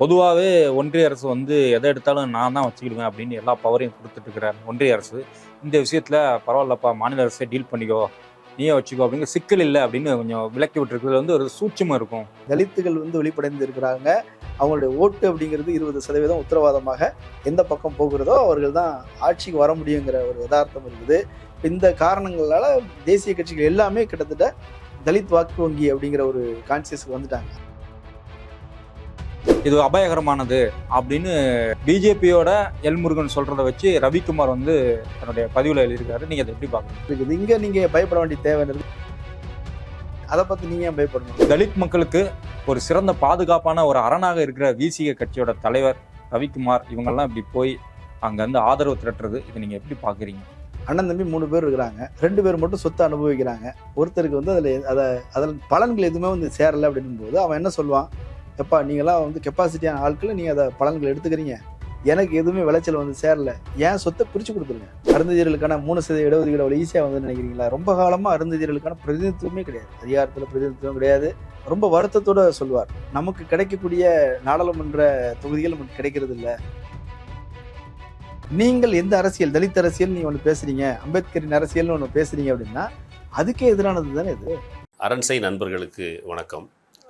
பொதுவாகவே ஒன்றிய அரசு வந்து எதை எடுத்தாலும் நான் தான் வச்சுக்கிடுவேன் அப்படின்னு எல்லா பவரையும் கொடுத்துட்டுருக்கிறார். ஒன்றிய அரசு இந்த விஷயத்தில் பரவாயில்லப்பா மாநில அரசே டீல் பண்ணிக்கோ நீயே வச்சுக்கோ அப்படிங்கிற சிக்கல் இல்லை அப்படின்னு கொஞ்சம் விளக்கி விட்டுருக்கிறது வந்து ஒரு சூட்சமாக இருக்கும். தலித்துகள் வந்து வெளிப்படைந்து இருக்கிறாங்க அவங்களுடைய ஓட்டு அப்படிங்கிறது இருபது சதவீதம் உத்தரவாதமாக எந்த பக்கம் போகிறதோ அவர்கள் தான் ஆட்சிக்கு வர முடியுங்கிற ஒரு யதார்த்தம் இருக்குது. இந்த காரணங்களால் தேசிய கட்சிகள் எல்லாமே கிட்டத்தட்ட தலித் வாக்கு வங்கி அப்படிங்கிற ஒரு கான்சியஸுக்கு வந்துட்டாங்க. இது அபாயகரமானது அப்படின்னு பிஜேபியோட எல்முருகன் சொல்றத வச்சு ரவிக்குமார் வந்து தன்னுடைய பதிவில் எழுதியிருக்காரு. நீங்க அதை எப்படி இருக்குது. இங்க நீங்க பயப்பட வேண்டிய தேவை அதை பத்தி நீங்க ஏன் பயப்படணும் தலித் மக்களுக்கு ஒரு சிறந்த பாதுகாப்பான ஒரு அரணாக இருக்கிற விசிக கட்சியோட தலைவர் ரவிக்குமார் இவங்கெல்லாம் இப்படி போய் அங்க இருந்து ஆதரவு திரட்டுறது. இதை நீங்க எப்படி பாக்குறீங்க அண்ணன் தம்பி மூணு பேர் இருக்கிறாங்க. ரெண்டு பேர் மட்டும் சொத்தை அனுபவிக்கிறாங்க. ஒருத்தருக்கு வந்து அதில் அதை அதில் பலன்கள் எதுவுமே வந்து சேரலை அப்படின்னும் போது அவன் என்ன சொல்லுவான்? எப்பா நீங்களாம் வந்து கெப்பாசிட்டியான ஆட்களை நீங்கள் அதை பலன்கள் எடுத்துக்கிறீங்க. எனக்கு எதுவுமே விளைச்சல் வந்து சேரல. ஏன் சொத்தை பிரித்து கொடுத்துருங்க? அருந்ததியர்களுக்கான மூணு சதவீத இடஒதுக்கீடு அவ்வளோ ஈஸியாக வந்து நினைக்கிறீங்களா? ரொம்ப காலமாக அருந்ததியர்களுக்கான பிரதிநிதித்துவமே கிடையாது. அதிகாரத்தில் பிரதிநிதித்துவம் கிடையாது. ரொம்ப வருத்தத்தோட சொல்வார். நமக்கு கிடைக்கக்கூடிய நாடாளுமன்ற தொகுதிகள் நமக்கு கிடைக்கிறது இல்லை. நீங்கள் எந்த அரசியல்? தலித் அரசியல் நீ ஒன்று பேசுறீங்க. அம்பேத்கரின் அரசியல்னு ஒன்று பேசுறீங்க அப்படின்னா அதுக்கே எதிரானது தானே இது? அரண்சை நண்பர்களுக்கு வணக்கம்.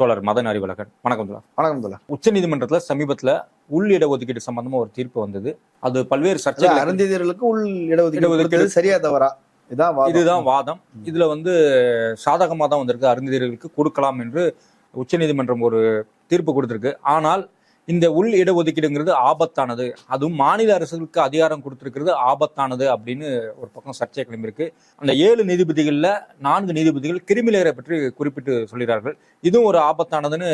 தோழர் மதன் அறிவழகன். வணக்கம் தோழர். வணக்கம் தோழர். உச்ச நீதிமன்றத்துல சமீபத்துல உள் இடஒதுக்கீடு சம்பந்தமா ஒரு தீர்ப்பு வந்தது. அது பல்வேறு சர்ச்சைகள் அருந்ததியர்களுக்கு உள் இடஒதுக்கீடு சரியா தவறா இதான். இதுதான் வாதம். இதுல வந்து சாதகமாக தான் வந்திருக்கு அருந்ததியர்களுக்கு கொடுக்கலாம் என்று உச்சநீதிமன்றம் ஒரு தீர்ப்பு கொடுத்திருக்கு. ஆனால் இந்த உள் இடஒதுக்கீடுங்கிறது ஆபத்தானது. அதுவும் மாநில அரசுகளுக்கு அதிகாரம் கொடுத்துருக்கிறது ஆபத்தானது அப்படின்னு ஒரு பக்கம் சர்ச்சை கிளம்பியிருக்கு. அந்த ஏழு நீதிபதிகளில் நான்கு நீதிபதிகள் கிரிமிலேயரை பற்றி குறிப்பிட்டு சொல்கிறார்கள் இதுவும் ஒரு ஆபத்தானதுன்னு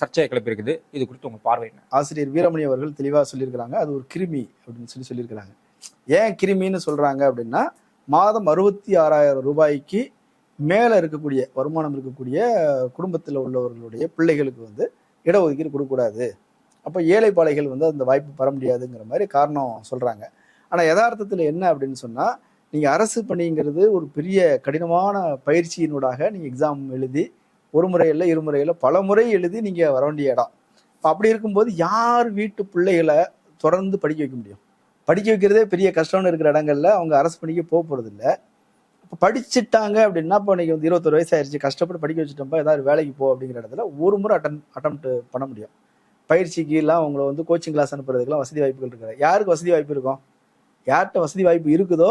சர்ச்சையை கிளப்பியிருக்குது. இது குறித்து உங்கள் பார்வை என்ன? ஆசிரியர் வீரமணி அவர்கள் தெளிவாக சொல்லியிருக்கிறாங்க. அது ஒரு கிருமி அப்படின்னு சொல்லி சொல்லியிருக்கிறாங்க. ஏன் கிருமின்னு சொல்கிறாங்க அப்படின்னா மாதம் அறுபத்தி ஆறாயிரம் ரூபாய்க்கு மேலே இருக்கக்கூடிய வருமானம் இருக்கக்கூடிய குடும்பத்தில் உள்ளவர்களுடைய பிள்ளைகளுக்கு வந்து இடஒதுக்கீடு கொடுக்கக்கூடாது. அப்போ ஏழை வந்து அந்த வாய்ப்பு பெற முடியாதுங்கிற மாதிரி காரணம் சொல்கிறாங்க ஆனால் யதார்த்தத்தில் என்ன அப்படின்னு சொன்னால் நீங்கள் அரசு பணிங்கிறது ஒரு பெரிய கடினமான பயிற்சியினூடாக நீங்கள் எக்ஸாம் எழுதி ஒரு முறையில் இருமுறையில் பல முறை எழுதி நீங்கள் வர வேண்டிய இடம். அப்ப அப்படி இருக்கும்போது யார் வீட்டு பிள்ளைகளை தொடர்ந்து படிக்க வைக்க முடியும்? படிக்க வைக்கிறதே பெரிய கஷ்டம்னு இருக்கிற இடங்கள்ல அவங்க அரசு பணிக்கு போக போகிறதில்ல இப்போ படிச்சுட்டாங்க அப்படின்னா இப்போ இன்னைக்கு வந்து இருபத்தொரு வயசு ஆயிடுச்சு கஷ்டப்பட்டு படிக்க வச்சுட்டோம்ப்பா ஏதாவது வேலைக்கு போ அப்படிங்கிற இடத்துல ஒரு முறை அட்டன் அட்டம் பண்ண முடியும். பயிற்சிக்கு எல்லாம் அவங்கள வந்து கோச்சிங் கிளாஸ் அனுப்புறதுக்கெல்லாம் வசதி வாய்ப்புகள் இருக்கிறது யாருக்கு வசதி வாய்ப்பு இருக்கும்? யார்கிட்ட வசதி வாய்ப்பு இருக்குதோ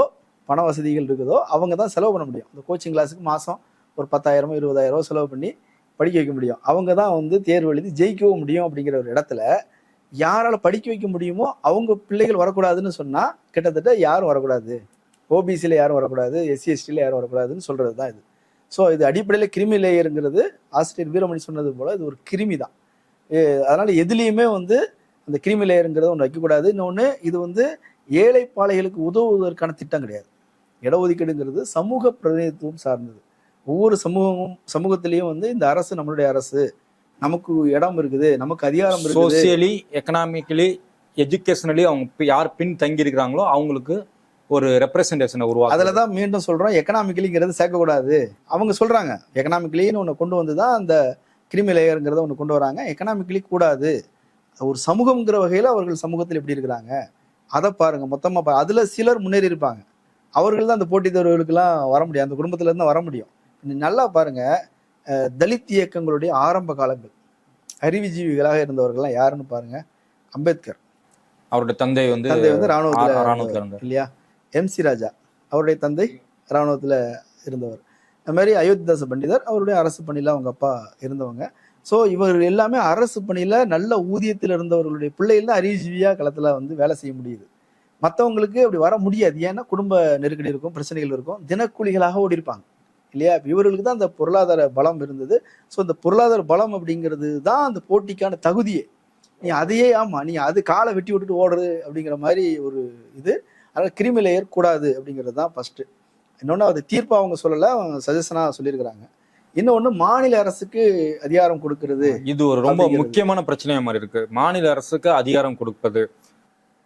பண வசதிகள் இருக்குதோ அவங்க தான் செலவு பண்ண முடியும். இந்த கோச்சிங் கிளாஸுக்கு மாதம் ஒரு பத்தாயிரமோ இருபதாயிரமோ செலவு பண்ணி படிக்க வைக்க முடியும். அவங்க தான் வந்து தேர்வு எழுதி ஜெயிக்கவும் முடியும் அப்படிங்கிற ஒரு இடத்துல யாரால படிக்க வைக்க முடியுமோ அவங்க பிள்ளைகள் வரக்கூடாதுன்னு சொன்னா கிட்டத்தட்ட யாரும் வரக்கூடாது. ஓபிசியில் யாரும் வரக்கூடாது எஸ்சி எஸ்டியில் யாரும் வரக்கூடாதுன்னு சொல்றது தான் இது. ஸோ இது அடிப்படையில் கிருமி லேயருங்கிறது ஆசிரியர் வீரமணி சொன்னது போல இது ஒரு கிருமி தான் அதனால எதுலேயுமே வந்து அந்த கிருமி லேயருங்கிறத ஒன்று வைக்கக்கூடாது. இன்னொன்று இது வந்து ஏழை பாளைகளுக்கு உதவுவதற்கான திட்டம் கிடையாது. இடஒதுக்கீடுங்கிறது சமூக பிரதிநிதித்துவம் சார்ந்தது. ஒவ்வொரு சமூகமும் சமூகத்திலையும் வந்து இந்த அரசு நம்மளுடைய அரசு. நமக்கு இடம் இருக்குது நமக்கு அதிகாரம் இருக்குது. சோசியலி எக்கனாமிக்கலி எஜுகேஷனலி அவங்க யார் பின் தங்கி இருக்கிறாங்களோ அவங்களுக்கு ஒரு ரெப்ரசன்டேஷனை உருவாக்கு அதுல தான் மீண்டும் சொல்றோம் எக்கனாமிக்கலிங்கிறது சேர்க்கக்கூடாது. அவங்க சொல்றாங்க எக்கனாமிக்கலின்னு ஒன்று கொண்டு வந்து தான் அந்த கிரிமி லேயருங்கிறத ஒன்று கொண்டு வராங்க. எக்கனாமிக்கலி கூடாது. ஒரு சமூகம்ங்கிற வகையில் அவர்கள் சமூகத்தில் எப்படி இருக்கிறாங்க? அதை பாருங்க. மொத்தமாக பா அதில் சிலர் முன்னேறி இருப்பாங்க. அவர்கள் தான் அந்த போட்டித் தேர்வுகளுக்கெல்லாம் வர முடியும். அந்த குடும்பத்துல இருந்து வர முடியும். நல்லா பாருங்க. தலித் இயக்கங்களுடைய ஆரம்ப காலங்கள். அறிவுஜீவிகளாக இருந்தவர்கள்லாம் யாருன்னு பாருங்க. அம்பேத்கர். அவருடைய தந்தை வந்து தந்தை வந்து ராணுவத்தில் ராணுவத்துல இல்லையா? M C Raja. அவருடைய தந்தை இராணுவத்தில் இருந்தவர். அது மாதிரி அயோத்திதாச பண்டிதர் அவருடைய அரசு பணியில் அவங்க அப்பா இருந்தவங்க. ஸோ இவர் எல்லாமே அரசு பணியில் நல்ல ஊதியத்தில் இருந்தவர்களுடைய பிள்ளைகள் தான் அறிவுஜீவியாக களத்தில் வந்து வேலை செய்ய முடியுது. மற்றவங்களுக்கு அப்படி வர முடியாது. ஏன்னா குடும்ப நெருக்கடி இருக்கும் பிரச்சனைகள் இருக்கும். தினக்கூலிகளாக ஓடி இருப்பாங்க இல்லையா இவர்களுக்கு தான் அந்த பொருளாதார பலம் இருந்தது. ஸோ அந்த பொருளாதார பலம் அப்படிங்கிறது தான் அந்த போட்டிக்கான தகுதியே. நீ அதையே ஆமா நீ அது காலை வெட்டி விட்டுட்டு ஓடுறது அப்படிங்கிற மாதிரி ஒரு இது. அதனால் கிருமி லேயர் கூடாது அப்படிங்கிறது தான் ஃபஸ்ட்டு இன்னொன்று அது தீர்ப்பா அவங்க சொல்லலை அவங்க சஜஷனாக சொல்லியிருக்கிறாங்க. இன்னொன்று மாநில அரசுக்கு அதிகாரம் கொடுக்கிறது இது ஒரு ரொம்ப. முக்கியமான பிரச்சனையா மாதிரி இருக்கு. மாநில அரசுக்கு அதிகாரம் கொடுப்பது.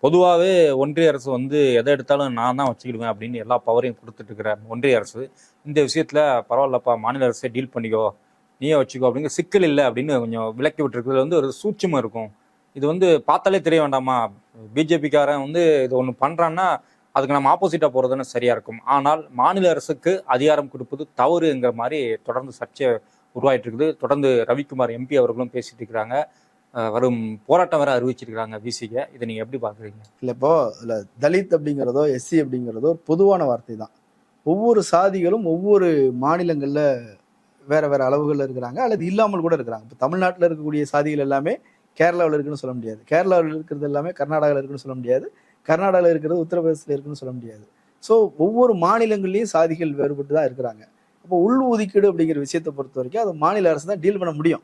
பொதுவாகவே ஒன்றிய அரசு வந்து எதை எடுத்தாலும் நான் தான் வச்சுக்கிடுவேன் அப்படின்னு எல்லா பவரையும் கொடுத்துட்டு இருக்கிற ஒன்றிய அரசு இந்த விஷயத்துல பரவாயில்லப்பா மாநில அரசே டீல் பண்ணிக்கோ நீயே வச்சுக்கோ அப்படிங்கிற சிக்கல் இல்லை அப்படின்னு கொஞ்சம் விலக்கி விட்டுருக்குறது வந்து ஒரு சூட்சமா இருக்கும். இது வந்து பார்த்தாலே தெரிய வேண்டாமா? பிஜேபிக்காரன் வந்து இது ஒன்று பண்றான்னா அதுக்கு நம்ம ஆப்போசிட்டா போறதுன்னு சரியா இருக்கும். ஆனால் மாநில அரசுக்கு அதிகாரம் கொடுப்பது தவறுங்கிற மாதிரி தொடர்ந்து சர்ச்சை உருவாயிட்டு இருக்குது. தொடர்ந்து ரவிக்குமார் எம்பி அவர்களும் பேசிட்டு இருக்கிறாங்க. வரும் போராட்டம் வேற அறிவிச்சிருக்கிறாங்க விசிக இதை நீங்க எப்படி பாக்குறீங்க இல்லை இப்போ இல்லை தலித் அப்படிங்கிறதோ எஸ்சி அப்படிங்கிறதோ ஒரு பொதுவான வார்த்தை தான். ஒவ்வொரு சாதிகளும் ஒவ்வொரு மாநிலங்களில் வேற வேற அளவுகளில் இருக்கிறாங்க. அல்லது இல்லாமல் கூட இருக்கிறாங்க. இப்போ தமிழ்நாட்டில் இருக்கக்கூடிய சாதிகள் எல்லாமே கேரளாவில் இருக்குன்னு சொல்ல முடியாது. கேரளாவில் இருக்கிறது எல்லாமே கர்நாடகாவில் இருக்குன்னு சொல்ல முடியாது. கர்நாடகாவில் இருக்கிறது உத்தரப்பிரதேசத்தில் இருக்குன்னு சொல்ல முடியாது. ஸோ ஒவ்வொரு மாநிலங்கள்லேயும் சாதிகள் வேறுபட்டு தான் இருக்கிறாங்க. அப்போ உள் ஒதுக்கீடு அப்படிங்கிற விஷயத்தை பொறுத்த வரைக்கும் அது மாநில அரசு தான் டீல் பண்ண முடியும்.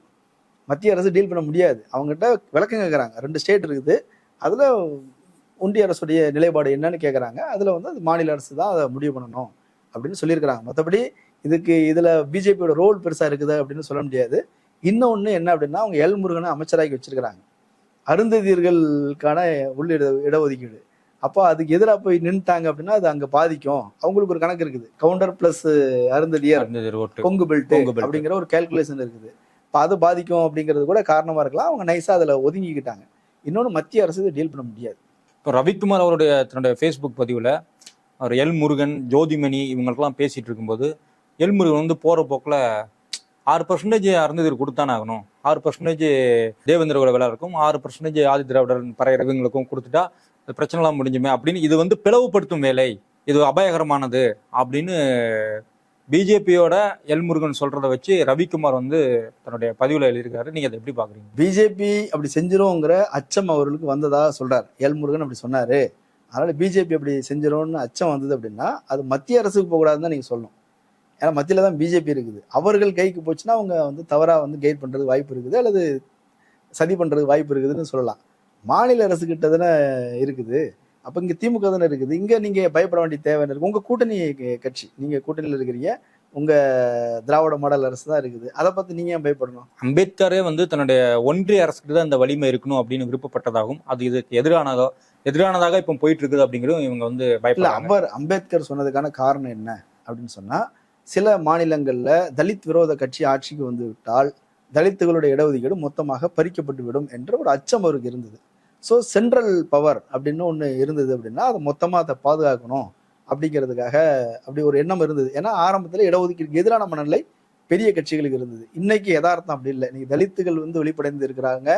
மத்திய அரசு டீல் பண்ண முடியாது. அவங்ககிட்ட விளக்கம் கேட்குறாங்க ரெண்டு ஸ்டேட் இருக்குது. அதில் ஒன்றிய அரசுடைய நிலைப்பாடு என்னன்னு கேட்குறாங்க அதில் வந்து அது மாநில அரசு தான் அதை முடிவு பண்ணணும் அப்படின்னு சொல்லியிருக்கிறாங்க. மற்றபடி இதுக்கு இதில் பிஜேபியோட ரோல் பெருசாக இருக்குது அப்படின்னு சொல்ல முடியாது. இன்னொன்று என்ன அப்படின்னா அவங்க எல் முருகனை அமைச்சராக்கி வச்சிருக்கிறாங்க. அருந்ததியர்களுக்கான உள்ள இட இடஒதுக்கீடு. அப்போ அதுக்கு எதிராக போய் நின்றுட்டாங்க அப்படின்னா அது அங்கே பாதிக்கும். அவங்களுக்கு ஒரு கணக்கு இருக்குது. Gounder plus Arunthathiyar Kongu belt. அப்படிங்கிற ஒரு கால்குலேஷன் இருக்குது. இப்போ அது பாதிக்கும் அப்படிங்கிறது கூட காரணமா இருக்கலாம். அவங்க நைஸா அதுல ஒதுங்கிக்கிட்டாங்க. இன்னொன்று மத்திய அரசு இதை டீல் பண்ண முடியாது. இப்போ ரவிக்குமார் அவருடைய தன்னுடைய ஃபேஸ்புக் பதிவில் அவர் எல் முருகன் ஜோதிமணி இவங்களுக்கெல்லாம் பேசிட்டு இருக்கும்போது எல் முருகன் வந்து போகிற போக்கில் ஆறு பர்சன்டேஜ் அருந்ததியர் கொடுத்தானே ஆகணும். ஆறு பர்சன்டேஜ் தேவேந்திர குல வேலை இருக்கும் ஆறு பர்சன்டேஜ் ஆதி திராவிடர் பறையர் இவங்களுக்கும் கொடுத்துட்டா பிரச்சனைலாம் முடிஞ்சுமே அப்படின்னு இது வந்து பிளவுபடுத்தும் வேலை. இது அபாயகரமானது அப்படின்னு பிஜேபியோட எல்முருகன் சொல்றத வச்சு ரவிக்குமார் வந்து தன்னுடைய பதிவில் எழுதியிருக்காரு. நீங்க அதை எப்படி பாக்குறீங்க பிஜேபி அப்படி செஞ்சிரும்ங்கிற அச்சம் அவர்களுக்கு வந்ததா சொல்றார். எல்முருகன் அப்படி சொன்னாரு. அதனால பிஜேபி அப்படி செஞ்சிரும்னு அச்சம் வந்தது அப்படின்னா அது மத்திய அரசுக்கு போகக்கூடாதுன்னு தான் நீங்க சொல்லணும். ஏன்னா மத்தியில தான் பிஜேபி இருக்குது. அவர்கள் கைக்கு போச்சுன்னா அவங்க வந்து தவறா வந்து கைட் பண்றது வாய்ப்பு இருக்குது அல்லது சதி பண்றது வாய்ப்பு இருக்குதுன்னு சொல்லலாம். மாநில அரசு கிட்ட தானே இருக்குது. அப்ப இங்க திமுக தானே இருக்குது. இங்க நீங்க பயப்பட வேண்டிய தேவை இருக்கு? உங்க கூட்டணி கட்சி நீங்க கூட்டணியில் இருக்கிறீங்க. உங்க திராவிட மாடல் அரசு தான் இருக்குது. அதை பார்த்து நீங்க ஏன் பயப்படணும்? அம்பேத்கரே வந்து தன்னுடைய ஒன்றிய அரசுக்கு தான் இந்த வலிமை இருக்கணும் அப்படின்னு விருப்பப்பட்டதாகவும் அது இதுக்கு எதிரானதோ எதிரானதாக இப்போ போயிட்டு இருக்குது அப்படிங்கிறதும் இவங்க வந்து இல்ல பயப்படலாம் அவர் அம்பேத்கர் சொன்னதுக்கான காரணம் என்ன அப்படின்னு சொன்னா சில மாநிலங்கள்ல தலித் விரோத கட்சி ஆட்சிக்கு வந்து விட்டால் தலித்துகளுடைய இடஒதுக்கீடு மொத்தமாக பறிக்கப்பட்டு விடும் என்ற ஒரு அச்சம் அவருக்கு இருந்தது. ஸோ சென்ட்ரல் பவர் அப்படின்னு ஒன்று இருந்தது அப்படின்னா அதை மொத்தமாக அதை பாதுகாக்கணும் அப்படிங்கிறதுக்காக அப்படி ஒரு எண்ணம் இருந்தது. ஏன்னா ஆரம்பத்தில் இடஒதுக்கீடுக்கு எதிரான மனநிலை பெரிய கட்சிகளுக்கு இருந்தது. இன்னைக்கு யதார்த்தம் அப்படி இல்லை. இன்னைக்கு தலித்துகள் வந்து வெளிப்படைந்து இருக்கிறாங்க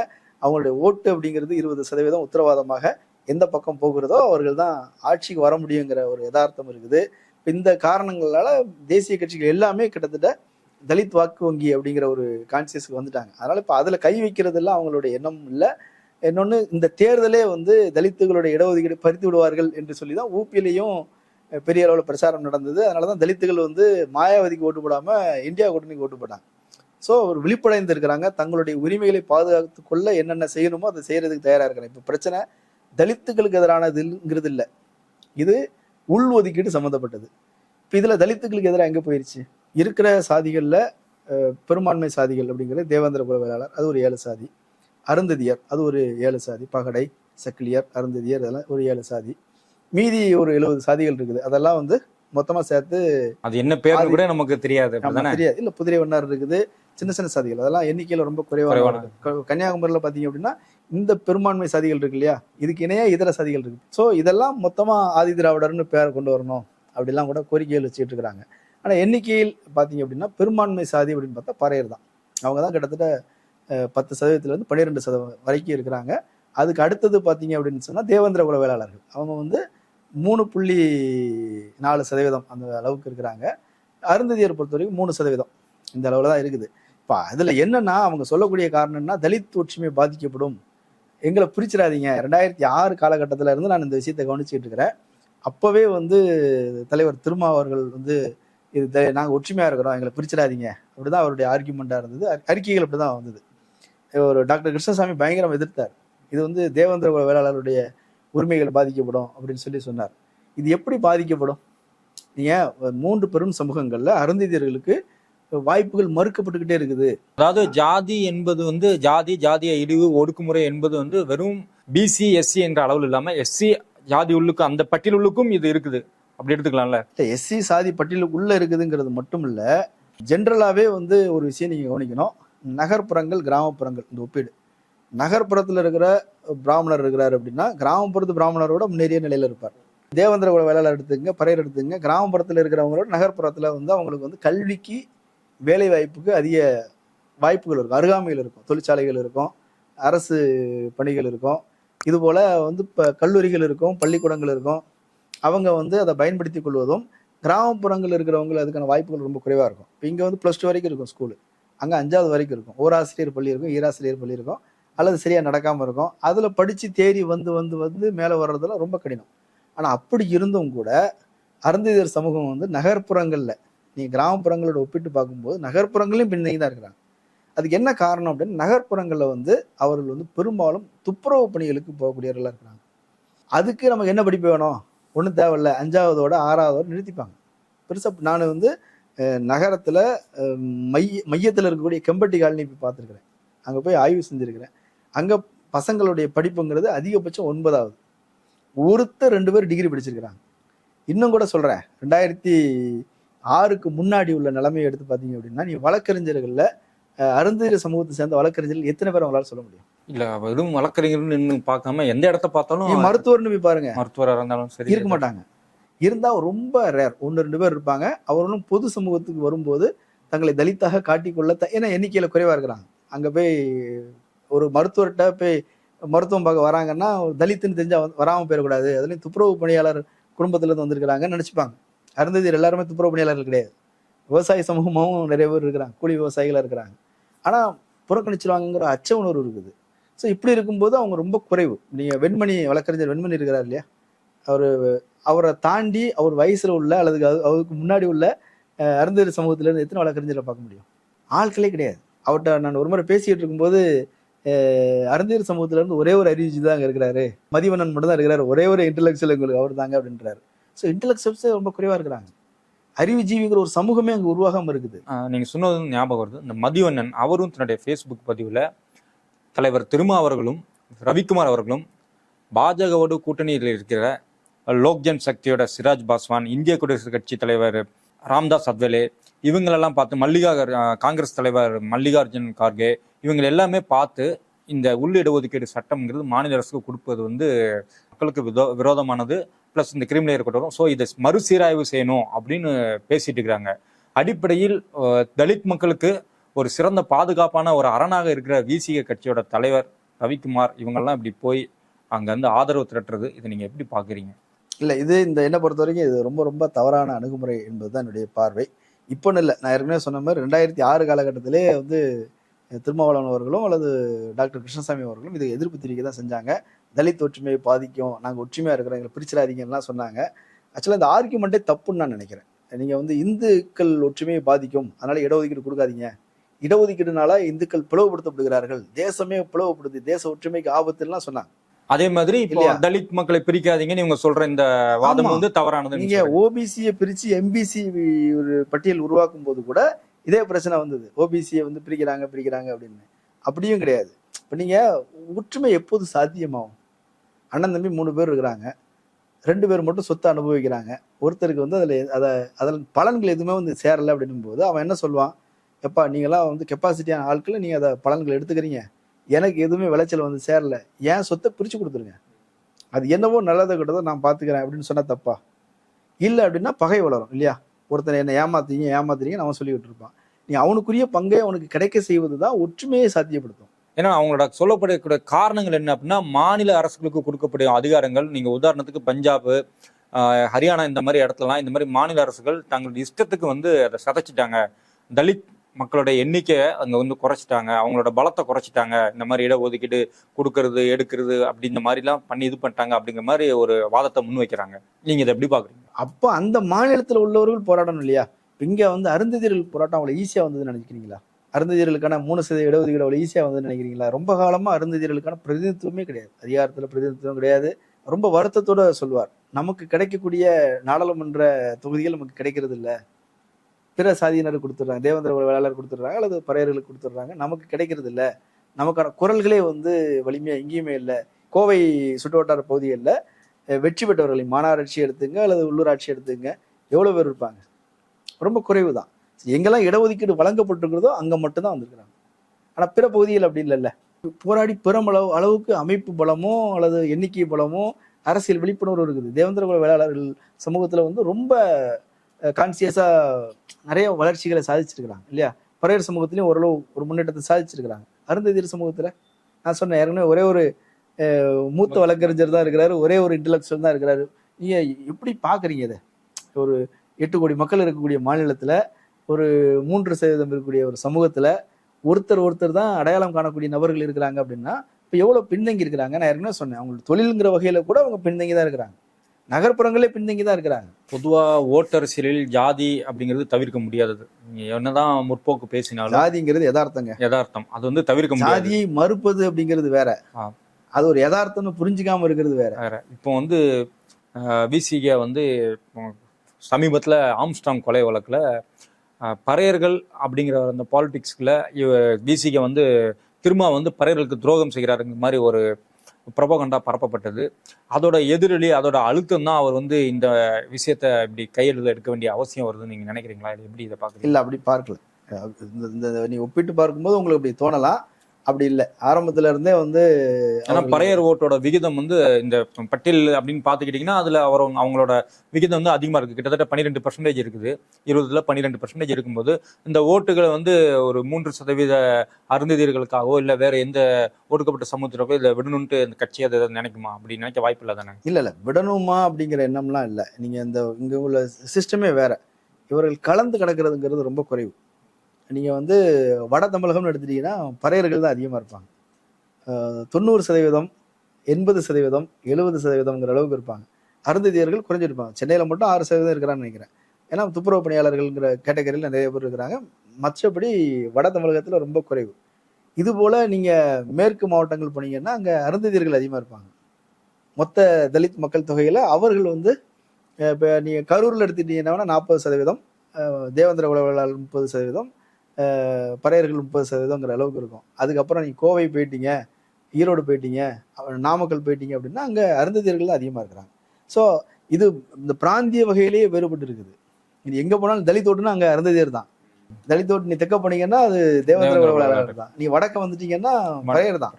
அவங்களுடைய ஓட்டு அப்படிங்கிறது இருபது சதவீதம் உத்தரவாதமாக எந்த பக்கம் போகிறதோ அவர்கள் தான் ஆட்சிக்கு வர முடியுங்கிற ஒரு யதார்த்தம் இருக்குது. இந்த காரணங்களால தேசிய கட்சிகள் எல்லாமே கிட்டத்தட்ட தலித் வாக்கு வங்கி அப்படிங்கிற ஒரு கான்சியஸ்க்கு வந்துட்டாங்க. அதனால இப்போ அதில் கை வைக்கிறதெல்லாம் அவங்களுடைய எண்ணம் இல்லை. இன்னொன்று இந்த தேர்தலே வந்து தலித்துகளுடைய இடஒதுக்கீடு பறித்து விடுவார்கள் என்று சொல்லி தான் ஊபியிலையும் பெரிய அளவில் பிரச்சாரம் நடந்தது. அதனால தான் தலித்துகள் வந்து மாயாவதிக்கு ஓட்டு போடாமல் இந்தியா கூட்டணிக்கு ஓட்டு போட்டாங்க. ஸோ அவர் விழிப்படைந்து இருக்கிறாங்க தங்களுடைய உரிமைகளை பாதுகாத்து கொள்ள என்னென்ன செய்யணுமோ அதை செய்யறதுக்கு தயாராக இருக்கிறாங்க. இப்போ பிரச்சனை தலித்துகளுக்கு எதிரானதுங்கிறது இல்லை. இது உள் ஒதுக்கீடு சம்மந்தப்பட்டது இப்போ இதில் தலித்துகளுக்கு எதிராக எங்கே போயிடுச்சு இருக்கிற சாதிகளில் பெரும்பான்மை சாதிகள் அப்படிங்கிறது தேவேந்திர குல வேளாளர் அது ஒரு ஏழு சாதி. அருந்ததியர். அது ஒரு ஏழு சாதி. பகடை செக்கிலியர் அருந்ததியர் இதெல்லாம் ஒரு ஏழு சாதி. மீதி ஒரு எழுபது சாதிகள் இருக்குது. அதெல்லாம் வந்து மொத்தமா சேர்த்து அது என்ன பேர்னு கூட நமக்கு தெரியாது தெரியாது. இல்ல குதிரை வண்ணார் இருக்குது. சின்ன சின்ன சாதிகள். அதெல்லாம் எண்ணிக்கையில ரொம்ப குறைவான கன்னியாகுமரியில பாத்தீங்க அப்படின்னா இந்த பெரும்பான்மை சாதிகள் இருக்கு இல்லையா? இதுக்கு இணையா இதர சாதிகள் இருக்கு. சோ இதெல்லாம் மொத்தமா ஆதி திராவிடர்னு பேர் கொண்டு வரணும். அப்படிலாம் கூட கோரிக்கைகள் வச்சுட்டு இருக்கிறாங்க ஆனா எண்ணிக்கையில் பாத்தீங்க அப்படின்னா பெரும்பான்மை சாதி அப்படின்னு பார்த்தா பறையர் தான். அவங்க தான் கிட்டத்தட்ட பத்து சதவீதத்துல இருந்து பன்னிரெண்டு சதவீதம் வரைக்கும் இருக்கிறாங்க. அதுக்கு அடுத்தது பாத்தீங்க அப்படின்னு சொன்னா தேவேந்திர குல வேளாளர்கள். அவங்க வந்து மூணு புள்ளி நாலு சதவீதம் அந்த அளவுக்கு இருக்கிறாங்க. அருந்ததியர் பொறுத்த வரைக்கும் மூணு சதவீதம் இந்த அளவுல தான் இருக்குது. இப்போ அதுல என்னன்னா அவங்க சொல்லக்கூடிய காரணம்னா தலித் ஒற்றுமை பாதிக்கப்படும். எங்களை பிரிச்சிடாதீங்க. ரெண்டாயிரத்தி ஆறு காலகட்டத்தில் இருந்து நான் இந்த விஷயத்தை கவனிச்சுட்டு இருக்கிறேன். அப்பவே வந்து தலைவர் திருமா அவர்கள் வந்து இது த- நாங்க ஒற்றுமையா இருக்கிறோம். எங்களை பிரிச்சிடாதீங்க. அப்படிதான் அவருடைய ஆர்கியூமெண்டா இருந்தது. அறிக்கைகள் அப்படிதான் வந்தது. ஒரு டாக்டர் கிருஷ்ணசாமி பயங்கரம் எதிர்த்தார். இது வந்து தேவேந்திர குல வேளாளருடைய உரிமைகள் பாதிக்கப்படும் அப்படின்னு சொல்லி சொன்னார். இது எப்படி பாதிக்கப்படும்? நீங்கள் மூன்று பெரும் சமூகங்களில் அருந்ததியர்களுக்கு வாய்ப்புகள் மறுக்கப்பட்டுக்கிட்டே இருக்குது. அதாவது ஜாதி என்பது வந்து ஜாதி ஜாதிய இழிவு ஒடுக்குமுறை என்பது வந்து வெறும் பிசி எஸ்சி என்ற அளவில் இல்லாம எஸ்சி ஜாதி உள்ளுக்கு அந்த பட்டியல் உள்ளுக்கும் இது இருக்குது. அப்படி எடுத்துக்கலாம்ல? எஸ்சி சாதி பட்டியலுக்கு உள்ளே இருக்குதுங்கிறது மட்டும் இல்லை ஜென்ரலாகவே வந்து ஒரு விஷயம் நீங்கள் கவனிக்கணும். நகர்ப்புறங்கள் கிராமப்புறங்கள் இந்த ஒப்பீடு. நகர்ப்புறத்தில் இருக்கிற பிராமணர் இருக்கிறார் அப்படின்னா கிராமப்புறத்து பிராமணரோட முன்னேறிய நிலையில் இருப்பார். தேவேந்திர குல வேளாளர் எடுத்துங்க பறையர் எடுத்துங்க கிராமப்புறத்தில் இருக்கிறவங்களோட நகர்ப்புறத்தில் வந்து அவங்களுக்கு வந்து கல்விக்கு வேலை வாய்ப்புக்கு அதிக வாய்ப்புகள் இருக்கும். அருகாமையில் இருக்கும் தொழிற்சாலைகள் இருக்கும் அரசு பணிகள் இருக்கும். இதுபோல் வந்து இப்போ கல்லூரிகள் இருக்கும் பள்ளிக்கூடங்கள் இருக்கும். அவங்க வந்து அதை பயன்படுத்தி கொள்வதும் கிராமப்புறங்கள் இருக்கிறவங்க அதுக்கான வாய்ப்புகள் ரொம்ப குறைவாக இருக்கும். இப்போ இங்கே வந்து ப்ளஸ் டூ வரைக்கும் இருக்கும் ஸ்கூலு அங்கே அஞ்சாவது வரைக்கும் இருக்கும். ஓராசிரியர் பள்ளி இருக்கும் ஈராசிரியர் பள்ளி இருக்கும் அல்லது சரியாக நடக்காமல் இருக்கும். அதில் படித்து தேறி வந்து வந்து வந்து மேலே வர்றதுல ரொம்ப கடினம். ஆனால் அப்படி இருந்தும் கூட அருந்ததியர் சமூகம் வந்து நகர்ப்புறங்களில் நீங்கள் கிராமப்புறங்களோட ஒப்பிட்டு பார்க்கும்போது நகர்ப்புறங்களையும் பின்னங்கி தான் இருக்கிறாங்க. அதுக்கு என்ன காரணம் அப்படின்னு நகர்ப்புறங்களில் வந்து அவர்கள் வந்து பெரும்பாலும் துப்புரவு பணிகளுக்கு போகக்கூடியவர்களாக இருக்கிறாங்க. அதுக்கு நமக்கு என்ன படிப்பு வேணும்? ஒன்றும் தேவையில்ல. அஞ்சாவதோட ஆறாவதோட நிறுத்திப்பாங்க. பெருசாக நான் வந்து நகரத்தில் மைய மையத்தில் இருக்கக்கூடிய கெம்பட்டி காலனி போய் பார்த்துருக்குறேன். அங்கே போய் ஆய்வு செஞ்சுருக்கிறேன். அங்கே பசங்களுடைய படிப்புங்கிறது அதிகபட்சம் ஒன்பதாவது. ஒருத்தர் ரெண்டு பேர் டிகிரி படிச்சிருக்கிறாங்க. இன்னும் கூட சொல்கிறேன் ரெண்டாயிரத்தி ஆறுக்கு முன்னாடி உள்ள நிலைமையை எடுத்து பார்த்தீங்க அப்படின்னா நீ வழக்கறிஞர்களில் அருந்ததிர சமூகத்தை சேர்ந்த வழக்கறிஞர்கள் எத்தனை பேர் உங்களால் சொல்ல முடியும்? இல்ல வெறும் வழக்கறிஞர்னு பார்க்காம எந்த இடத்த பார்த்தாலும் மருத்துவர்னு போய் பாருங்க. மருத்துவராக இருந்தாலும் சரி இருக்க மாட்டாங்க. இருந்தால் ரொம்ப ரேர் ஒன்று ரெண்டு பேர் இருப்பாங்க. அவர்களும் பொது சமூகத்துக்கு வரும்போது தங்களை தலித்தாக காட்டிக்கொள்ள த- ஏன்னா எண்ணிக்கையில் குறைவாக இருக்கிறாங்க. அங்கே போய் ஒரு மருத்துவர்கிட்ட போய் மருத்துவம் பார்க்க வராங்கன்னா ஒரு தலித்துன்னு தெரிஞ்சால் வராமல் போயிடக்கூடாது. அதுலேயும் துப்புரவு பணியாளர் குடும்பத்துலேருந்து வந்திருக்கிறாங்கன்னு நினச்சிப்பாங்க. அருந்ததியர் எல்லாருமே துப்புரவு பணியாளர்கள் கிடையாது. விவசாய சமூகமாகவும் நிறைய பேர் இருக்கிறாங்க. கூலி விவசாயிகளாக இருக்கிறாங்க. ஆனால் புறக்கணிச்சிருவாங்கிற அச்ச உணர்வு இருக்குது. ஸோ இப்படி இருக்கும்போது அவங்க ரொம்ப குறைவு. நீங்கள் வெண்மணி வழக்கறிஞர் வெண்மணி இருக்கிறார் இல்லையா? அவர் அவரை தாண்டி அவர் வயசுல உள்ள அல்லது அவருக்கு முன்னாடி உள்ள அஹ், சமூகத்துல இருந்து எத்தனை வழக்கறிஞரை பார்க்க முடியும்? ஆட்களே கிடையாது. அவர்கிட்ட நான் ஒரு முறை பேசிட்டு இருக்கும்போது அஹ், சமூகத்துல இருந்து ஒரே ஒரு அறிவிச்சு தான் அங்கே இருக்கிறாரு. மதிவண்ணன் மட்டும் தான் இருக்கிறாரு. ஒரே ஒரு இன்டலெக்சுவல் எங்களுக்கு அவர் தாங்க அப்படின்றாரு. ஸோ இன்டெலெக்சுவல்ஸே ரொம்ப குறைவா இருக்கிறாங்க. அறிவுஜீவிங்கிற ஒரு சமூகமே அங்கே உருவாகாம இருக்குது. நீங்க சொன்னது ஞாபகம் வருது. இந்த மதிவண்ணன் அவரும் தன்னுடைய ஃபேஸ்புக் பதிவுல தலைவர் திருமா அவர்களும் ரவிக்குமார் அவர்களும் பாஜகவோடு கூட்டணியில் இருக்கிற லோக்ஜன் சக்தியோட சிராஜ் பாஸ்வான் இந்திய குடியரசுக் கட்சி தலைவர் ராம்தாஸ் அத்வலே இவங்களெல்லாம் பார்த்து மல்லிகா காங்கிரஸ் தலைவர் மல்லிகார்ஜுன் கார்கே இவங்க எல்லாமே பார்த்து இந்த உள் இடஒதுக்கீடு சட்டம்ங்கிறது மாநில அரசுக்கு கொடுப்பது வந்து மக்களுக்கு விதோ விரோதமானது. ப்ளஸ் இந்த கிரிமினல் கொண்டு வரும். ஸோ இதை மறுசீராய்வு செய்யணும் அப்படின்னு பேசிட்டு இருக்கிறாங்க. அடிப்படையில் தலித் மக்களுக்கு ஒரு சிறந்த பாதுகாப்பான ஒரு அரணாக இருக்கிற விசிக கட்சியோட தலைவர் ரவிக்குமார் இவங்கெல்லாம் இப்படி போய் அங்கேருந்து ஆதரவு திரட்டுறது. இதை நீங்கள் எப்படி பார்க்குறீங்க? இல்லை இது இந்த என்ன பொறுத்த வரைக்கும் இது ரொம்ப ரொம்ப தவறான அணுகுமுறை என்பதுதான் என்னுடைய பார்வை. இப்போன்னு இல்லை நான் ஏற்கனவே சொன்ன மாதிரி ரெண்டாயிரத்தி ஆறு காலகட்டத்திலே வந்து திருமாவளவன் அவர்களும் அல்லது டாக்டர் கிருஷ்ணசாமி அவர்களும் இதை எதிர்ப்பு தெரிவிக்க தான் செஞ்சாங்க. தலித் ஒற்றுமையை பாதிக்கும் நாங்கள் ஒற்றுமையாக இருக்கிறோம் எங்களை பிரிச்சிடாதீங்கலாம் சொன்னாங்க. ஆக்சுவலாக இந்த ஆர்குமெண்ட்டே தப்புன்னு நான் நினைக்கிறேன். நீங்கள் வந்து இந்துக்கள் ஒற்றுமையை பாதிக்கும் அதனால் இடஒதுக்கீடு கொடுக்காதீங்க. இடஒதுக்கீடுனால இந்துக்கள் பிளவுபடுத்தப்படுகிறார்கள் தேசமே பிளவுபடுது தேச ஒற்றுமைக்கு ஆபத்துலாம் சொன்னாங்க. அதே மாதிரி இப்போ? தலித் மக்களை பிரிக்காதீங்கன்னு இவங்க சொல்ற இந்த வாதம். வந்து தவறானது நீங்க ஓபிசியை பிரிச்சு எம்பிசி ஒரு பட்டியல் உருவாக்கும் போது கூட இதே பிரச்சனை வந்தது. ஓபிசியை வந்து பிரிக்கிறாங்க பிரிக்கிறாங்க அப்படின்னு. அப்படியும் கிடையாது. இப்போ நீங்க ஒற்றுமை எப்போது சாத்தியமாகும்? அண்ணன் தம்பி மூணு பேர் இருக்கிறாங்க. ரெண்டு பேர் மட்டும் சொத்தை அனுபவிக்கிறாங்க. ஒருத்தருக்கு வந்து அதில் அதை அதில் பலன்கள் எதுவுமே வந்து சேரலை அப்படின்னும் போது அவன் என்ன சொல்லுவான்? எப்பா நீங்களாம் வந்து கெப்பாசிட்டியான ஆட்களை நீங்கள் அதை பலன்கள் எடுத்துக்கிறீங்க. எனக்கு எதுவுமே விளைச்சல் வந்து சேரல. ஏன் சொத்தை பிரித்து கொடுத்துருங்க? அது என்னவோ நல்லதை கெட்டதோ நான் பார்த்துக்கிறேன் அப்படின்னு சொன்னா தப்பா? இல்லை அப்படின்னா பகை வளரும் இல்லையா? ஒருத்தனை என்னை ஏமாத்துறீங்க ஏமாத்துறீங்கன்னு அவன் சொல்லிக்கிட்டு இருப்பான். நீ அவனுக்குரிய பங்கை அவனுக்கு கிடைக்க செய்வது தான் ஒற்றுமையை சாத்தியப்படுத்தும். ஏன்னா அவங்களோட சொல்லப்படக்கூடிய காரணங்கள் என்ன அப்படின்னா மாநில அரசுகளுக்கு கொடுக்கக்கூடிய அதிகாரங்கள் நீங்க உதாரணத்துக்கு பஞ்சாப் ஹரியானா இந்த மாதிரி இடத்துலலாம் இந்த மாதிரி மாநில அரசுகள் தங்களுடைய இஷ்டத்துக்கு வந்து அதை சதைச்சிட்டாங்க. தலித் மக்களோட எண்ணிக்கையை அங்கே வந்து குறைச்சிட்டாங்க. அவங்களோட பலத்தை குறைச்சிட்டாங்க. இந்த மாதிரி இடஒதுக்கீடு கொடுக்கறது எடுக்கிறது அப்படி இந்த மாதிரிலாம் பண்ணி இது பண்ணிட்டாங்க அப்படிங்கிற மாதிரி ஒரு வாதத்தை முன் வைக்கிறாங்க நீங்கள் இதை எப்படி பார்க்குறீங்க? அப்போ அந்த மாநிலத்தில் உள்ளவர்கள் போராடணும் இல்லையா? இங்கே வந்து அருந்ததியர்கள் போராட்டம் அவ்வளோ ஈஸியாக வந்ததுன்னு நினைக்கிறீங்களா? அருந்ததியர்களுக்கான மூணு சதவீத இடஒதுக்கீடு அவ்வளோ ஈஸியாக வந்து நினைக்கிறீங்களா? ரொம்ப காலமாக அருந்ததியர்களுக்கான பிரதிநிதித்துவமே கிடையாது. அதிகாரத்தில் பிரதிநிதித்துவம் கிடையாது. ரொம்ப வருத்தத்தோட சொல்வார். நமக்கு கிடைக்கக்கூடிய நாடாளுமன்ற தொகுதிகள் நமக்கு கிடைக்கிறது இல்லை பிற சாதியினர் கொடுத்துட்றாங்க தேவேந்திர வேளாளர் கொடுத்துட்றாங்க அல்லது பறையர்களுக்கு கொடுத்துட்றாங்க. நமக்கு கிடைக்கிறது இல்லை. நமக்கான குரல்களே வந்து வலிமையாக எங்கேயுமே இல்லை. கோவை சுற்றுவட்டார பகுதிகளில் வெற்றி பெற்றவர்களை மாநகராட்சி எடுத்துங்க அல்லது உள்ளூராட்சி எடுத்துங்க எவ்வளோ பேர் இருப்பாங்க? ரொம்ப குறைவு தான் எங்கெல்லாம் இடஒதுக்கீடு வழங்கப்பட்டிருக்கிறதோ அங்கே மட்டும்தான் வந்திருக்கிறாங்க. ஆனால் பிற பகுதிகள் அப்படி இல்லைல்ல. போராடி பெருமளவு அளவுக்கு அமைப்பு பலமோ அல்லது எண்ணிக்கை பலமோ அரசியல் விழிப்புணர்வு இருக்குது. தேவேந்திர வேளாளர்கள் சமூகத்தில் வந்து ரொம்ப கான்சியஸா நிறைய வளர்ச்சிகளை சாதிச்சிருக்கிறாங்க இல்லையா? பறையர் சமூகத்திலையும் ஓரளவு ஒரு முன்னேற்றத்தை சாதிச்சிருக்கிறாங்க. அருந்ததியர் சமூகத்துல நான் சொன்னேன் ஏற்கனவே ஒரே ஒரு மூத்த வழக்கறிஞர் தான் இருக்கிறாரு ஒரே ஒரு இன்டலெக்சுவல் தான் இருக்கிறாரு. நீங்க எப்படி பாக்குறீங்க இதை? ஒரு எட்டு கோடி மக்கள் இருக்கக்கூடிய மாநிலத்துல ஒரு மூன்று சதவீதம் இருக்கக்கூடிய ஒரு சமூகத்துல ஒருத்தர் ஒருத்தர் தான் அடையாளம் காணக்கூடிய நபர்கள் இருக்கிறாங்க அப்படின்னா இப்போ எவ்வளவு பின்தங்கி இருக்கிறாங்க? நான் ஏற்கனவே சொன்னேன் அவங்களுக்கு தொழிலுங்கிற வகையில கூட அவங்க பின்தங்கி தான் இருக்கிறாங்க. நகர்ப்புறங்களே பின்தங்கி தான் இருக்கிறாங்க. பொதுவா ஓட்டரசியலில் ஜாதி அப்படிங்கிறது தவிர்க்க முடியாதது. என்னதான் முற்போக்கு பேசினாலும் ஜாதிங்கிறது யதார்த்தங்க. யதார்த்தம். அது வந்து தவிர்க்க முடியாது. ஜாதியை மறுப்பது அப்படிங்கிறது வேற. அது ஒரு யதார்த்தம்னு புரிஞ்சுக்காம இருக்கிறது வேற. வேற. இப்போ வந்து விசிக வந்து சமீபத்தில் ஆம்ஸ்டாங் கொலை வழக்கில் பறையர்கள் அப்படிங்கிற அந்த பாலிடிக்ஸ்ல விசிக வந்து திரும்ப வந்து பறையர்களுக்கு துரோகம் செய்கிறாருங்கிற மாதிரி ஒரு ப்ரொபகண்டா பரப்பப்பட்டது. அதோட எதிரொலி அதோட அழுத்தம் தான் அவர் வந்து இந்த விஷயத்த இப்படி கையில் எடுக்க வேண்டிய அவசியம் வருதுன்னு நீங்க நினைக்கிறீங்களா? எப்படி இதை பார்க்குறீங்க? இல்ல அப்படி பார்க்கல. இந்த இந்த நீ ஒப்பிட்டு பார்க்கும்போது உங்களுக்கு அப்படி தோணலாம். அப்படி இல்லை. ஆரம்பத்துல இருந்தே வந்து அவர்கள் பறையர் ஓட்டோட விகிதம் வந்து இந்த பட்டியல் அப்படின்னு பார்த்துக்கிட்டிங்கன்னா அதில் அவர் அவங்களோட விகிதம் வந்து அதிகமாக இருக்குது கிட்டத்தட்ட பன்னிரெண்டு பர்சன்டேஜ் இருக்குது. இருபதுல பன்னிரெண்டு பர்சன்டேஜ் இருக்கும்போது இந்த ஓட்டுகளை வந்து ஒரு மூன்று சதவீத அருந்ததியர்களுக்காகவோ இல்லை வேற எந்த ஒடுக்கப்பட்ட சமூகத்திற்கோ இதை விடணுன்ட்டு இந்த கட்சி அதை நினைக்குமா? அப்படி நினைக்க வாய்ப்பு இல்லை தானே? இல்ல இல்ல. விடணுமா அப்படிங்கிற எண்ணம்லாம் இல்லை. நீங்க இந்த இங்க உள்ள சிஸ்டமே வேற. இவர்கள் கலந்து கிடக்கிறதுங்கிறது ரொம்ப குறைவு. நீங்க வந்து வட தமிழகம்னு எடுத்துட்டீங்கன்னா பறையர்கள் தான் அதிகமா இருப்பாங்க. தொண்ணூறு சதவீதம் எண்பது சதவீதம் எழுபது சதவீதம்ங்கிற அளவுக்கு இருப்பாங்க. அருந்ததியர்கள் குறைஞ்சிருப்பாங்க சென்னையில மட்டும் ஆறு சதவீதம் இருக்கிறான்னு நினைக்கிறேன். ஏன்னா துப்புரவு பணியாளர்கள்ங்கிற கேட்டகரியில் நிறைய பேர் இருக்கிறாங்க. மற்றபடி வட தமிழகத்துல ரொம்ப குறைவு. இது போல நீங்க மேற்கு மாவட்டங்கள் போனீங்கன்னா அங்க அருந்ததியர்கள் அதிகமா இருப்பாங்க. மொத்த தலித் மக்கள் தொகையில அவர்கள் வந்து இப்போ இப்ப நீங்க கரூர்ல எடுத்துட்டீங்கன்னா நாற்பது சதவீதம் தேவேந்திர உழவர்களால் முப்பது சதவீதம் பறையர்கள் முப்பது சதவீதங்கிற அளவுக்கு இருக்கும். அதுக்கப்புறம் நீங்க கோவை போயிட்டீங்க ஈரோடு போயிட்டீங்க நாமக்கல் போயிட்டீங்க அப்படின்னா அங்க அருந்ததியர்கள் தான் அதிகமா இருக்கிறாங்க. ஸோ இது இந்த பிராந்திய வகையிலேயே வேறுபட்டு இருக்குது. இது எங்க போனாலும் தலித் ஓட்டுனா அங்க அருந்ததியர் தான். தலித் ஓட்டு நீ தெக்க போனீங்கன்னா அது தேவேந்திர. தான். நீ வடக்க வந்துட்டீங்கன்னா பறையர் தான்.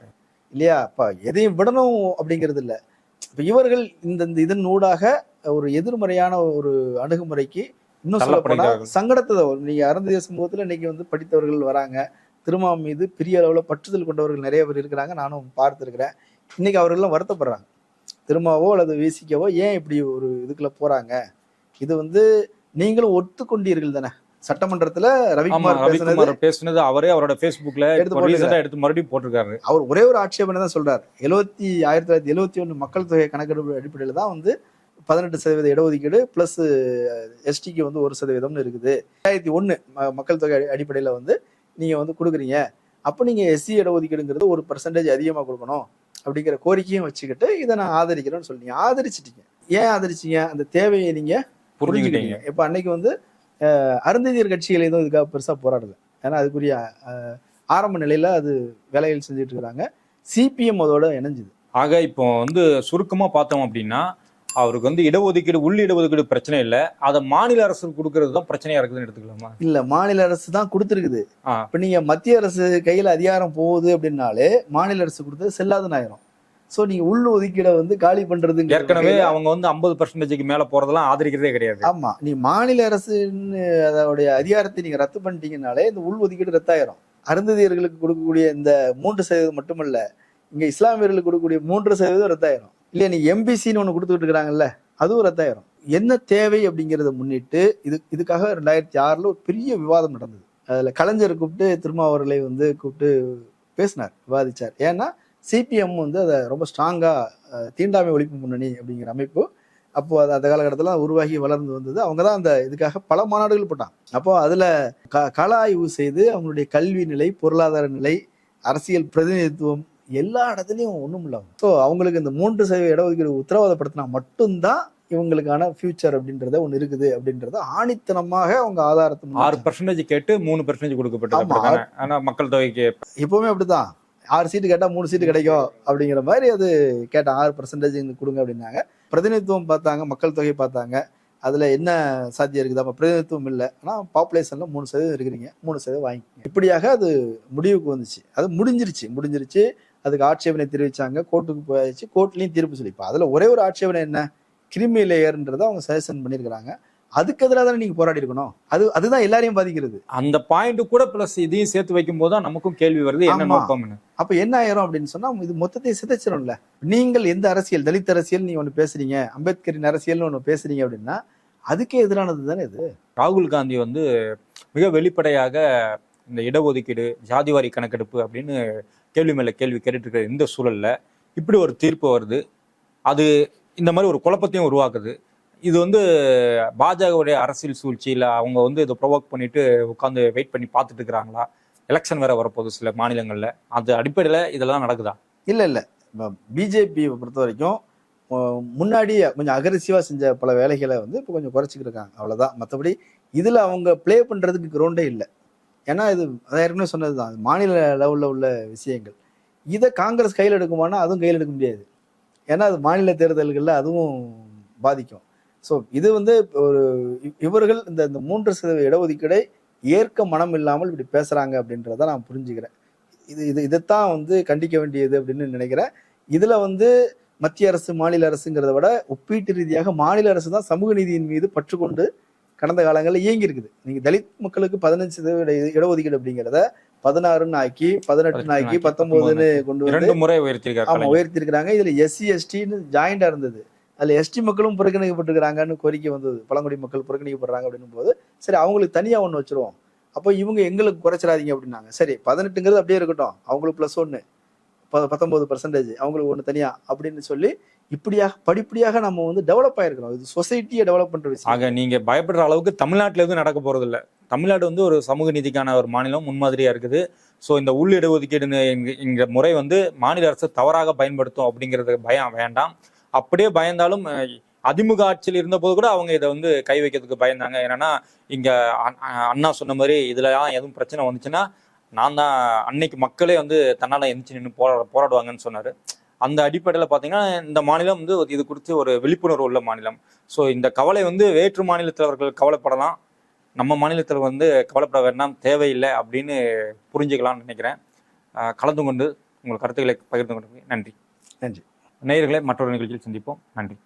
இல்லையா? அப்ப எதையும் விடணும் அப்படிங்கிறது இல்ல. இப்ப இவர்கள் இந்த இந்த இதன் ஊடாக ஒரு எதிர்மறையான ஒரு அணுகுமுறைக்கு இன்னும் சொல்ல போனா தள்ளப்படுகிறார்கள். சங்கடத்தை. நீங்க அருந்திய சமூகத்துல இன்னைக்கு வந்து படித்தவர்கள் வராங்க. திருமாம் மீது பெரிய அளவுல பற்றுதல் கொண்டவர்கள் நிறைய பேர் இருக்கிறாங்க. நானும் பார்த்திருக்கிறேன். இன்னைக்கு அவர்கள்லாம் வருத்தப்படுறாங்க. திருமாவோ அல்லது வீசிக்கவோ ஏன் இப்படி ஒரு இதுக்குள்ள போறாங்க? இது வந்து நீங்களும் ஒத்துக்கொண்டீர்கள் தானே? சட்டமன்றத்துல ரவிக்குமார் ரவிக்குமார் பேசுனது அவரே அவரோட ஃபேஸ்புக்ல எடுத்து எடுத்து மறுபடியும் போட்டிருக்காரு. அவர் ஒரே ஒரு ஆட்சேபனை தான் சொல்றாரு. எழுபத்தி ஆயிரத்தி தொள்ளாயிரத்தி எழுபத்தி ஒன்று மக்கள் தொகை கணக்கெடுப்பு அடிப்படையில் தான் வந்து பதினெட்டு சதவீத இடஒதுக்கீடு பிளஸ் எஸ்டிக்கு வந்து ஒரு சதவீதம்னு இருக்குது. ரெண்டாயிரத்தி ஒன்று மக்கள் தொகை அடி- அடிப்படையில வந்து நீங்க வந்து கொடுக்குறீங்க. அப்போ நீங்க எஸ்சி இடஒதுக்கீடுங்கிறது ஒரு பர்சன்டேஜ் அதிகமா கொடுக்கணும் அப்படிங்கிற கோரிக்கையும் வச்சுக்கிட்டு இதை நான் ஆதரிக்கிறேன்னு சொல்லி ஆதரிச்சிட்டீங்க. ஏன் ஆதரிச்சீங்க? அந்த தேவையை நீங்க புரிஞ்சுக்கிட்டீங்க. இப்ப அன்னைக்கு வந்து அருந்ததியர் கட்சிகள் எதுவும் இதுக்காக பெருசா போராடல. ஏன்னா அதுக்குரிய ஆரம்ப நிலையில அது வேலைகள் செஞ்சுட்டு இருக்காங்க சிபிஎம் அதோட இணைஞ்சுது. ஆக இப்போ வந்து சுருக்கமா பார்த்தோம் அப்படின்னா அவருக்கு வந்து இடஒதுக்கீடு உள் இடஒதுக்கீடு பிரச்சனை இல்லை. அதை மாநில அரசு கொடுக்கறது தான் பிரச்சனையா இருக்குதுன்னு எடுத்துக்கலாமா? இல்ல மாநில அரசு தான் கொடுத்துருக்குது. இப்ப நீங்க மத்திய அரசு கையில அதிகாரம் போகுது அப்படின்னாலே மாநில அரசு கொடுத்தது செல்லாதுன்னு ஆயிரும் சோ நீங்க உள் ஒதுக்கீடை வந்து காலி பண்றது ஏற்கனவே அவங்க வந்து ஐம்பது பர்சன்டேஜுக்கு மேல போறதெல்லாம் ஆதரிக்கிறதே கிடையாது. ஆமா. நீ மாநில அரசுன்னு அதோடைய அதிகாரத்தை நீங்க ரத்து பண்ணிட்டீங்கனாலே இந்த உள் ஒதுக்கீடு ரத்தாயிரும். அருந்ததியர்களுக்கு கொடுக்கக்கூடிய இந்த மூன்று சதவீதம் மட்டுமல்ல இங்க இஸ்லாமியர்களுக்கு கொடுக்கக்கூடிய மூன்று சதவீதம் ரத்தாயிரும். இல்லை நீ எம்பிசின்னு ஒன்று கொடுத்துட்டு அது அதுவும் ரத்தாயிரும் என்ன தேவை அப்படிங்கிறத முன்னிட்டு இது இதுக்காக ரெண்டாயிரத்தி ஆறில் ஒரு பெரிய விவாதம் நடந்தது. அதில் கலைஞர் கூப்பிட்டு திருமாவர்களை வந்து கூப்பிட்டு பேசினார் விவாதித்தார் ஏன்னா சிபிஎம் வந்து அதை ரொம்ப ஸ்ட்ராங்காக தீண்டாமை ஒழிப்பு முன்னணி அப்படிங்கிற அமைப்பு. அப்போ அது அந்த காலகட்டத்தில் உருவாகி வளர்ந்து வந்தது. அவங்க தான் அந்த இதுக்காக பல மாநாடுகள் போட்டாங்க. அப்போ அதில் க கள ஆய்வு செய்து அவங்களுடைய கல்வி நிலை பொருளாதார நிலை அரசியல் பிரதிநிதித்துவம் எல்லா இடத்துலையும் ஒண்ணும் இல்லை. ஸோ அவங்களுக்கு இந்த மூன்று சதவீத இடஒதுக்கீடு உத்தரவாதப்படுத்தினா மட்டும்தான் இவங்களுக்கான ஃபியூச்சர் அப்படின்றத ஒன்று இருக்குது அப்படின்றத ஆணித்தனமாக அவங்க ஆதாரத்தை ஆறு பர்சன்டேஜ் கேட்டு மூணு பர்சன்டேஜ் கொடுக்கப்பட்டது ஆமா. அப்படிதானே? ஆனா மக்கள் தொகைக்கு இப்பவுமே அப்படிதான் ஆறு சீட்டு கேட்டா மூணு சீட்டு கிடைக்கும் அப்படிங்கிற மாதிரி அது கேட்டாங்க ஆறு பர்சன்டேஜ் கொடுங்க அப்படின்னாங்க. பிரதிநிதித்துவம் பார்த்தாங்க மக்கள் தொகை பார்த்தாங்க. அதுல என்ன சாத்தியம் இருக்குது? அப்ப பிரதிநிதித்துவம் இல்லை. ஆனா பாப்புலேஷன்ல மூணு சதவீதம் இருக்கிறீங்க. மூணு சதவீதம் வாங்கிக்கோங்க. இப்படியாக அது முடிவுக்கு வந்துச்சு. அது முடிஞ்சிருச்சு. முடிஞ்சிருச்சு. அதுக்கு ஆட்சேபனை தெரிவிச்சாங்க. கோர்ட்டுக்கு போயாச்சு. கோர்ட்லயும் தீர்ப்பு சொல்லி இப்ப அதுல ஒரே ஒரு ஆட்சேபனை என்ன? கிரிமி லேயர்ன்றதை அவங்க சஜஷன் பண்ணியிருக்கிறாங்க. அதுக்கு எதிராக தானே நீங்க போராடி இருக்கணும்? அது அதுதான் எல்லாரையும் பாதிக்கிறது. அந்த பாயிண்ட் கூட பிளஸ் இதையும் சேர்த்து வைக்கும் போது நமக்கும் கேள்வி வருது என்ன. நோக்கம்னு. அப்ப என்ன ஆயிரும் அப்படின்னு சொன்னா இது மொத்தத்தை சிதைச்சிரும்ல. நீங்கள் எந்த அரசியல் தலித் அரசியல் நீங்க ஒண்ணு பேசுறீங்க அம்பேத்கரின் அரசியல்னு ஒண்ணு பேசுறீங்க அப்படின்னா அதுக்கே எதிரானது தானே இது. ராகுல் காந்தி வந்து மிக வெளிப்படையாக இந்த இடஒதுக்கீடு ஜாதிவாரி கணக்கெடுப்பு அப்படின்னு கேள்வி மேலே கேள்வி கேட்டுட்டு இருக்கிற இந்த சூழலில் இப்படி ஒரு தீர்ப்பு வருது. அது இந்த மாதிரி ஒரு குழப்பத்தையும் உருவாக்குது. இது வந்து பாஜகவுடைய அரசியல் சூழ்ச்சியில் அவங்க வந்து இதை ப்ரொவோக் பண்ணிட்டு உட்காந்து வெயிட் பண்ணி பார்த்துட்டு இருக்கிறாங்களா? எலெக்ஷன் வேற வரப்போகுது சில மாநிலங்களில். அது அடிப்படையில் இதெல்லாம் நடக்குதா? இல்லை இல்லை. பிஜேபி பொறுத்த வரைக்கும் முன்னாடியே முன்னாடி கொஞ்சம் அகரிசிவா செஞ்ச பல வேலைகளை வந்து இப்போ கொஞ்சம் குறைச்சிக்கிட்டு இருக்காங்க. அவ்வளோதான் மற்றபடி இதில் அவங்க ப்ளே பண்ணுறதுக்கு கிரௌண்டே இல்லை. ஏன்னா இது அதை ஏற்கனவே சொன்னதுதான். மாநில லெவலில் உள்ள விஷயங்கள். இதை காங்கிரஸ் கையில் எடுக்குமானா அதுவும் கையில் எடுக்க முடியாது. ஏன்னா அது மாநில தேர்தல்களில் அதுவும் பாதிக்கும். ஸோ இது வந்து ஒரு இவர்கள் இந்த இந்த மூன்று சதவீத இடஒதுக்கீடை ஏற்க மனம் இல்லாமல் இப்படி பேசுகிறாங்க அப்படின்றத நான் புரிஞ்சுக்கிறேன். இது இது இதைத்தான் வந்து கண்டிக்க வேண்டியது அப்படின்னு நினைக்கிறேன். இதில் வந்து மத்திய அரசு மாநில அரசுங்கிறத விட ஒப்பீட்டு ரீதியாக மாநில அரசு தான் சமூக நீதியின் மீது பற்றுக்கொண்டு கடந்த காலங்களில் இயங்கி இருக்குது நீங்க தலித் மக்களுக்கு பதினஞ்சு சதவீத இட- இடஒதுக்கீடு அப்படிங்கிறத பதினாறுன்னு ஆக்கி பதினெட்டுன்னு ஆக்கி பத்தொன்பதுன்னு கொண்டு வந்து முறை உயர்த்திருக்காரு ஆமா கலைஞர். உயர்த்தி இருக்கிறாங்க இதுல எஸ்சி எஸ்டின்னு ஜாயிண்டா இருந்தது. அதுல எஸ்டி மக்களும் புறக்கணிக்கப்பட்டிருக்கிறாங்கன்னு கோரிக்கை வந்தது. பழங்குடி மக்கள் புறக்கணிக்கப்படுறாங்க அப்படின்னும் போது சரி அவங்களுக்கு தனியா ஒண்ணு வச்சிருவோம். அப்போ இவங்க எங்களுக்கு குறைச்சிடாதீங்க அப்படின்னாங்க. சரி பதினெட்டுங்கிறது அப்படியே இருக்கட்டும். அவங்களுக்கு பிளஸ் ஒன்னு பத்தொன்பது பர்சன்டேஜ் அவங்களுக்கு ஒன்று தனியா அப்படின்னு சொல்லி இப்படியாக படிப்படியாக நம்ம வந்து டெவலப் ஆயிருக்கிறோம். இது சொசைட்டியை டெவலப் பண்ற விஷயம். ஆக நீங்க பயப்படுற அளவுக்கு தமிழ்நாட்டில் எதுவும் நடக்க போறது இல்ல தமிழ்நாடு வந்து ஒரு சமூக நீதிக்கான ஒரு மாநிலம் முன்மாதிரியா இருக்குது. ஸோ இந்த உள் இடஒதுக்கீடு என்கிற முறை வந்து மாநில அரசு தவறாக பயன்படுத்தும் அப்படிங்கிறது பயம் வேண்டாம். அப்படியே பயந்தாலும் அதிமுக ஆட்சியில் இருந்தபோது கூட அவங்க இதை வந்து கை வைக்கிறதுக்கு பயந்தாங்க. என்னன்னா இங்க அ- அண்ணா சொன்ன மாதிரி இதுல எதுவும் பிரச்சனை வந்துச்சுன்னா நான் தான் அன்னைக்கு மக்களே வந்து தன்னால எந்திரிச்சு நின்று போரா போராடுவாங்கன்னு சொன்னாரு. அந்த அடிப்படையில் பார்த்தீங்கன்னா இந்த மாநிலம் வந்து இது குறித்து ஒரு விழிப்புணர்வு உள்ள மாநிலம். ஸோ இந்த கவலை வந்து வேற்று மாநிலத்தவர்கள் கவலைப்படலாம். நம்ம மாநிலத்தில் வந்து கவலைப்பட வேண்டாம் தேவையில்லை அப்படின்னு புரிஞ்சுக்கலாம்னு நினைக்கிறேன். கலந்து கொண்டு உங்கள் கருத்துக்களை பகிர்ந்து கொண்டு நன்றி. நன்றி. நேயர்களை மற்றொரு நிகழ்ச்சியில் சந்திப்போம். நன்றி.